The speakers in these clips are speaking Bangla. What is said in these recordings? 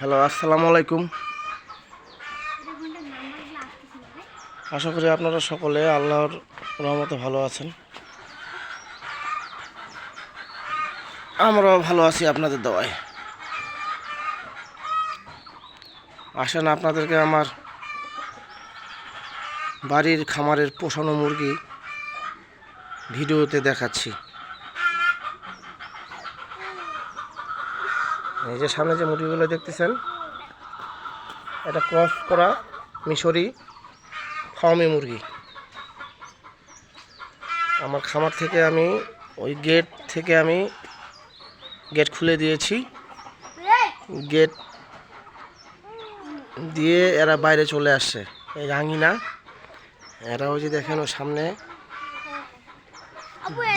হ্যালো আসসালামু আলাইকুম। আশা করি আপনারা সকলে আল্লাহর রহমতে ভালো আছেন। আমরাও ভালো আছি আপনাদের দোয়ায়। আসেন আপনাদেরকে আমার বাড়ির খামারের পোষানো মুরগি ভিডিওতে দেখাচ্ছি। এই যে সামনে যে মুরগিগুলো দেখতেছেন এটা ক্রস করা মিশরি ফার্মি মুরগি। আমার খামার থেকে আমি ওই গেট থেকে আমি গেট খুলে দিয়েছি। গেট দিয়ে এরা বাইরে চলে আসছে। এই রাঙিনা এরা ওই যে দেখেন ওই সামনে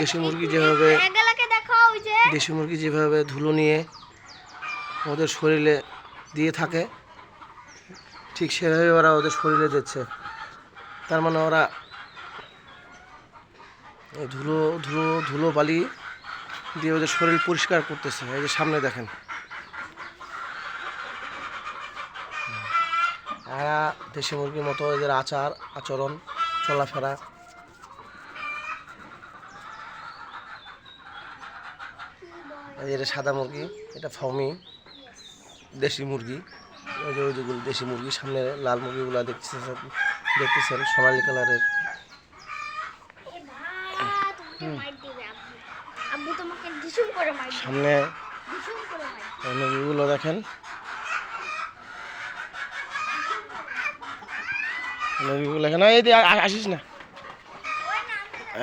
দেশি মুরগি যেভাবে দেশি মুরগি যেভাবে ধুলো নিয়ে ওদের শরীরে দিয়ে থাকে। ঠিক সেভাবে ওরা ওদের শরীরে দিচ্ছে। তার মানে ওরা ধুলো ধুলো ধুলো বালি দিয়ে ওদের শরীর পরিষ্কার করতেছে। এই যে সামনে দেখেন। এরা দেশি মুরগির মতো এদের আচার, আচরণ, চলাফেরা। এটা সাদা মুরগি, এটা ফাউমি। দেশি মুরগি যেগুলো দেশি মুরগি, সামনে লাল মুরগিগুলো দেখতেছেন দেখতেছেন, সোনালি কালারের। সামনে মুরগিগুলো দেখেন। মুরগিগুলো এখানে, এই আসিস না।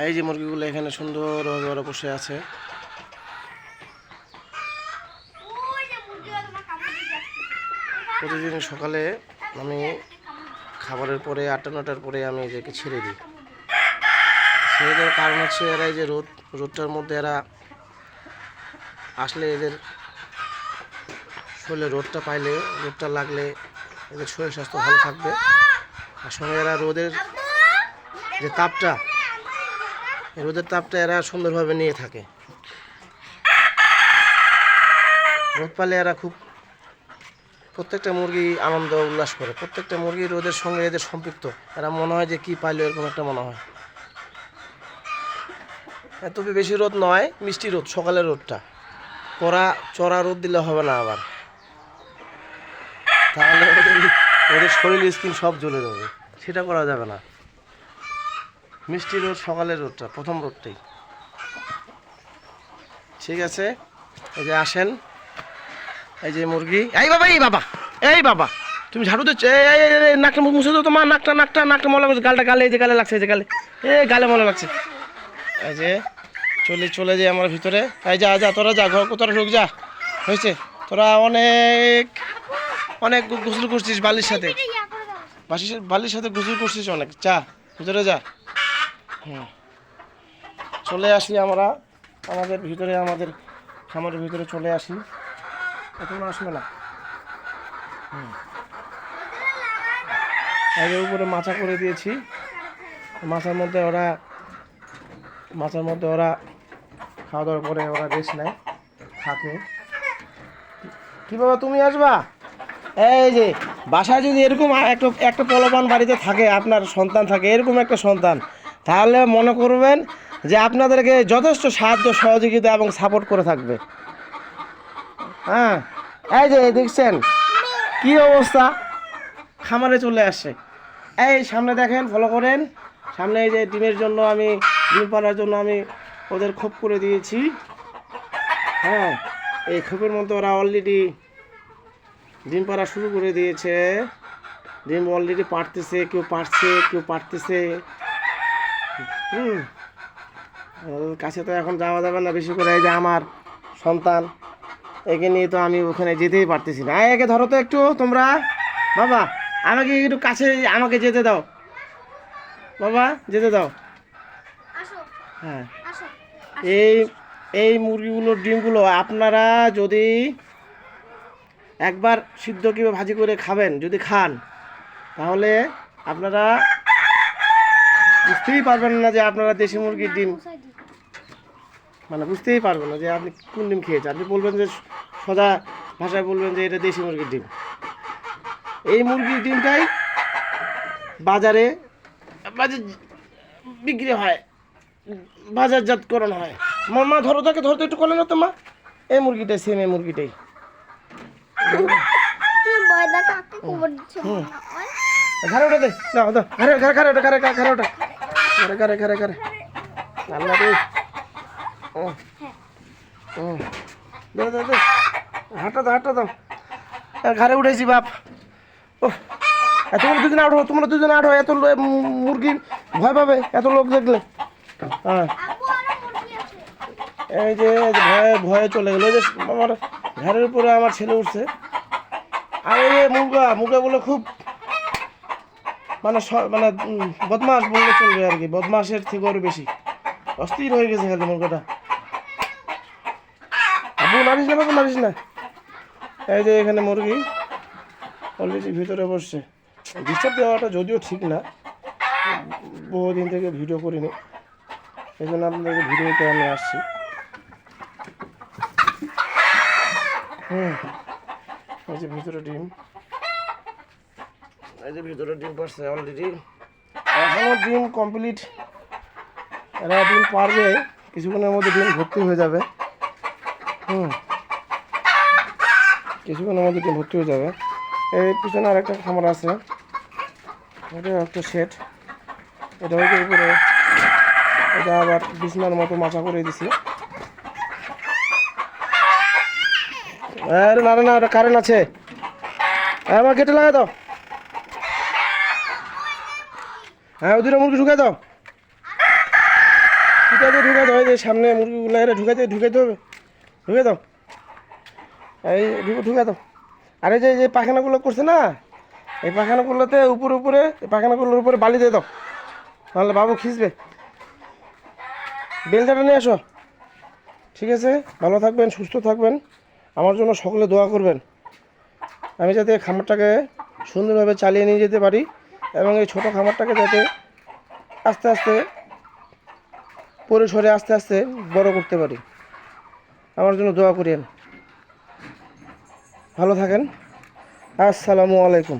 এই যে মুরগিগুলো এখানে সুন্দরভাবে ওরা বসে আছে ওই যে মুরগিগুলো তোমার কামড় দিতে আসছে। প্রতিদিন সকালে আমি খাবারের পরে আটটা, নটার পরে আমি এদেরকে ছেড়ে দিই। ছেড়ে দেওয়ার কারণ হচ্ছে এরা এই যে রোদ, রোদটার মধ্যে এরা আসলে এদের শরীরে রোদটা পাইলে, রোদটা লাগলে এদের শরীর স্বাস্থ্য ভালো থাকবে। আর সঙ্গে এরা রোদের যে তাপটা রোদের তাপটা এরা সুন্দরভাবে নিয়ে থাকে। রোদ পালে এরা খুব প্রত্যেকটা মুরগি আনন্দ উল্লাস করে। প্রত্যেকটা মুরগি রোদের সঙ্গে এদের সম্পৃক্ত। এরা মনে হয় যে কি পাইলো এরকম একটা মনে হয়। এত বেশি রোদ নয়, মিষ্টি রোদ, সকালের রোদটা। কড়া, চড়া রোদ দিলে হবে না আবার। তাহলে ওদের শরীর স্কিন সব জ্বলে যাবে। সেটা করা যাবে না। মিষ্টি রোদ, সকালের রোদটা, প্রথম রোদটাই। ঠিক আছে? এই যে আসেন। এই যে মুরগি। এই বাবা এই বাবা এই বাবা। তুমি ঝাড়ু দিচ্ছ? নাকটা মুছে দাও তোমার নাকটা নাকটা নাকটা মলা লাগছে, গালটা গালে, এই যে গালে লাগছে, এই যে গালে। এ, গালে মলা লাগছে। এই যে, চলে চলে যাই আমার ভিতরে। এই যা যা, তোরা যা, ঘর তোরা ঢুক, যা। হয়েছে? তোরা অনেক অনেক গোসল করছিস বালির সাথে। ইয়া বালির সাথে গোসল করছিস অনেক। যা, ভিতরে যা। হুম। চলে আসি আমরা। আমাদের ভিতরে, আমাদের খামারের ভিতরে চলে আসি। এখন আসবে না। এই উপরে মাছা করে দিয়েছি। মাথার মধ্যে ওরা মাথার মধ্যে ওরা খাওয়া দাওয়ার পরে ওরা রেস্ট নেয় থাকে কি বাবা, তুমি আসবা? এই যে, বাসায় যদি এরকম একটা একটা পলবান বাড়িতে থাকে, আপনার সন্তান থাকে, এরকম একটা সন্তান, তাহলে মনে করবেন যে আপনাদেরকে যথেষ্ট সাহায্য, সহযোগিতা এবং সাপোর্ট করে থাকবে। হ্যাঁ এই যে দেখছেন, কি অবস্থা? খামারে চলে আসছে এই সামনে দেখেন ফলো করেন। সামনে এই যে ডিমের জন্য আমি, ডিম পাড়ার জন্য আমি ওদের খোপ করে দিয়েছি। হ্যাঁ এই খোপের মধ্যে ওরা অলরেডি ডিম পাড়া শুরু করে দিয়েছে। ডিম অলরেডি পাড়তেছে, কেউ পাড়ছে, কেউ পাড়তেছে। হুম, কাছে তো এখন যাওয়া যাবে না, বেশি করে এই যে আমার সন্তান। একে নিয়ে তো আমি ওখানে যেতেই পারতেছি না। একে ধরো তো একটু তোমরা। বাবা আমাকে একটু কাছে আমাকে যেতে দাও। বাবা যেতে দাও। হ্যাঁ। এই এই মুরগিগুলোর ডিমগুলো আপনারা যদি একবার সিদ্ধ কিংবা ভাজি করে খাবেন যদি খান তাহলে আপনারা বুঝতেই পারবেন না যে আপনারা দেশি মুরগির ডিম। মানে বুঝতেই পারব না যে আপনি কোন ডিম খেয়েছেন আপনি বলবেন যে সদা ভাষায় বলবেন যে এটা দেশি মুরগির ডিম এই মুরগির ডিমটাই বাজারে বাজার বিক্রি হয় বাজারজাতকরণ হয় মা মা ধরো তাকে ধরতে একটু করলে না তো মা এই মুরগিটাই সেম এই মুরগিটাই মনে হয় ঘরে ওটা দে দাও ঘরে ঘরে ঘরে ওটা ঘরে ঘরে ওটা ঘরে ঘরে ঘরে ঘরে আল্লাহ ও দাও ঘরে উঠেছি, বাপ। ও তোমরা দুজনে আঠো তোমরা দুজনে আঠো এত লো- মুরগি ভয় পাবে, এত লোক দেখলে। হ্যাঁ। এই যে ভয়ে ভয়ে চলে গেলো। যে আমার ঘরের উপরে আমার ছেলে উঠছে। আর এই যে মুরগা, মুরগাগুলো খুব মানে মানে বদমাস বললে চলবে আর কি। বদমাসের থেকে আরও বেশি। অস্থির হয়ে গেছে খালি মুরগাটা। নারিস না বাবু নারিস না এই যে এখানে মুরগি অলরেডি ভিতরে বসছে। ডিস্টার্ব দেওয়াটা যদিও ঠিক না, বহুদিন থেকে ভিডিও করিনি। এই জন্য আপনাদেরকে ভিডিওতে আমি আসছি। হুম, এই যে ভিতরে ডিম। এই যে ভিতরে ডিম পারছে অলরেডি এখনও ডিম কমপ্লিট এরা ডিম পারবে, কিছুক্ষণের মধ্যে ডিম ভর্তি হয়ে যাবে। হুম। কিছুক্ষণের মধ্যে ডিম ভর্তি হয়ে যাবে। এই পিছনে আরেকটা খামার আছে। এটা একটা সেট এটা হয়তো উপরে এটা আবার বিছনার মতো মাচা করে দিছি। আরে না না ওটা কারেন্ট আছে। আমার কেটে লাগাই দাও। হ্যাঁ ওই দুটো মুরগি ঢুকাই দাও। ঢুকাই দাও এই যে সামনে মুরগিগুলো ঢুকাইতে ঢুকাইতে হবে। ঢুকে দাও। এই, ঢুকে দাও। আরে যে যে পাখানাগুলো করছে না, এই পাখানাগুলোতে উপরে উপরে, এই পাখানাগুলোর উপরে বালি দিয়ে দাও। নাহলে বাবু খিঁচবে। বেলচাটা নিয়ে আসো। ঠিক আছে? ভালো থাকবেন, সুস্থ থাকবেন। আমার জন্য সকলে দোয়া করবেন। আমি যাতে খামারটাকে সুন্দরভাবে চালিয়ে নিয়ে যেতে পারি এবং এই ছোটো খামারটাকে যাতে আস্তে আস্তে পরিসরে আস্তে আস্তে বড় করতে পারি। আমার জন্য দোয়া করিয়েন। ভালো থাকেন। আসসালামু আলাইকুম।